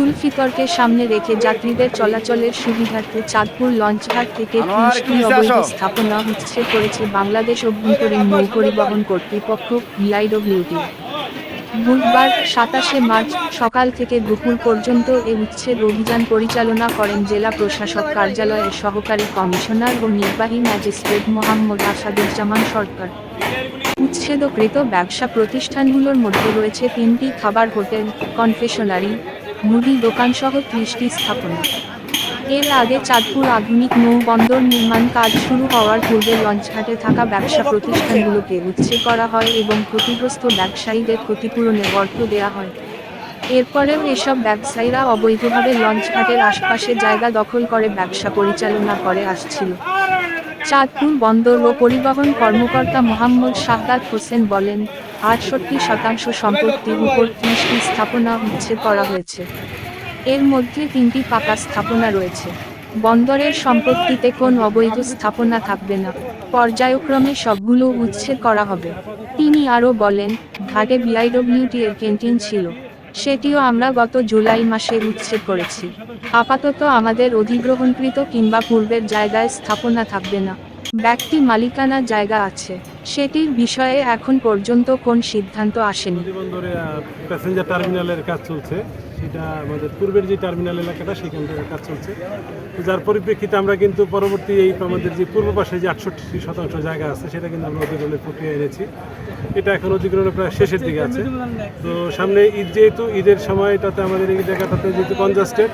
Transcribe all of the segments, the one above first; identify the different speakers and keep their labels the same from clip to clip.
Speaker 1: উল ফিতরকে সামনে রেখে যাত্রীদের চলাচলের সুবিধার্থে চাঁদপুর লঞ্চঘাট থেকে ত্রিশটি অবৈধ স্থাপনা উচ্ছেদ করেছে বাংলাদেশ অভ্যন্তরীণ নৌ পরিবহন কর্তৃপক্ষ বিআইডব্লিউটি বুধবার সাতাশে মার্চ সকাল থেকে দুপুর পর্যন্ত এ উচ্ছেদ অভিযান পরিচালনা করেন জেলা প্রশাসক কার্যালয়ের সহকারী কমিশনার ও নির্বাহী ম্যাজিস্ট্রেট মোহাম্মদ আসাদুজ্জামান সরকার। উচ্ছেদকৃত ব্যবসা প্রতিষ্ঠানগুলোর মধ্যে রয়েছে তিনটি খাবার হোটেল কনফেশনারি মুদি দোকানসহ ত্রিশটি স্থাপনা। এর আগে চাঁদপুর আধুনিক নৌবন্দর নির্মাণ কাজ শুরু হওয়ার পূর্বে লঞ্চঘাটে থাকা ব্যবসা প্রতিষ্ঠানগুলোকে উচ্ছেদ করা হয় এবং ক্ষতিগ্রস্ত ব্যবসায়ীদের ক্ষতিপূরণের অর্থ দেওয়া হয়। এরপরেও এসব ব্যবসায়ীরা অবৈধভাবে লঞ্চঘাটের আশপাশে জায়গা দখল করে ব্যবসা পরিচালনা করে আসছিল। চাঁদপুর বন্দর ও পরিবহন কর্মকর্তা মোহাম্মদ শাহদাত হোসেন বলেন আটষট্টি শতাংশ সম্পত্তির উপর ত্রিশটি স্থাপনা উচ্ছেদ করা হয়েছে। এর মধ্যে তিনটি পাকা স্থাপনা রয়েছে। বন্দরের সম্পত্তিতে কোন অবৈধ স্থাপনা থাকবে না। পর্যায়ক্রমে সবগুলো উচ্ছেদ করা হবে। তিনি আরও বলেন ঘাটে বিআইডব্লিউটি এর ক্যান্টিন ছিল। সেটিও আমরা গত জুলাই মাসে উচ্ছেদ করেছি। আপাতত আমাদের অধিগ্রহণকৃত কিংবা পূর্বের জায়গায় স্থাপনা থাকবে না। ব্যক্তি মালিকানা জায়গা আছে। সেটির বিষয়ে এখন পর্যন্ত কোন সিদ্ধান্ত আসেনি।
Speaker 2: বন্দরে প্যাসেঞ্জার টার্মিনালের কাজ চলছে। সেটা আমাদের পূর্বের যে টার্মিনাল এলাকাটা, সেখান থেকে কাজ চলছে। যার পরিপ্রেক্ষিতে আমরা কিন্তু পরবর্তী এই আমাদের যে পূর্ব পাশে যে আটষট্টি শতাংশ জায়গা আছে, সেটা কিন্তু আমরা অধিগ্রহণের প্রক্রিয়া এনেছি। এটা এখন অধিগ্রহণের প্রায় শেষের দিকে আছে। তো সামনে ঈদ যেহেতু, ঈদের সময়টাতে আমাদের এই জায়গাটাতে যেহেতু কনজাস্টেড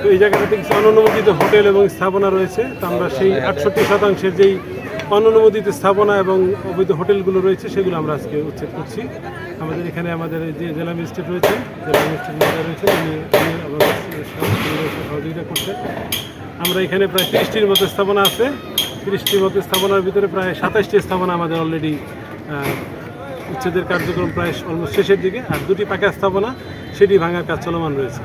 Speaker 2: তো এই জায়গাটাতে কিছু অননুমোদিত হোটেল এবং স্থাপনা রয়েছে। তো আমরা সেই আটষট্টি শতাংশের যেই অননুমোদিত স্থাপনা এবং অবৈধ হোটেলগুলো রয়েছে, সেগুলো আমরা আজকে উচ্ছেদ করছি। আমাদের এখানে আমাদের যে জেলা ম্যাজিস্ট্রেট রয়েছেন, জেলা ম্যাজিস্ট্রেট আমাদের সহ- সহযোগিতা করছেন। আমরা এখানে প্রায় তিরিশটির মতো স্থাপনা আছে। তিরিশটির মতো স্থাপনার ভিতরে প্রায় সাতাশটি স্থাপনা আমাদের অলরেডি উচ্ছেদের কার্যক্রম প্রায় অলমোস্ট শেষের দিকে, আর দুটি পাকা স্থাপনা, সেটি ভাঙার কাজ চলমান রয়েছে।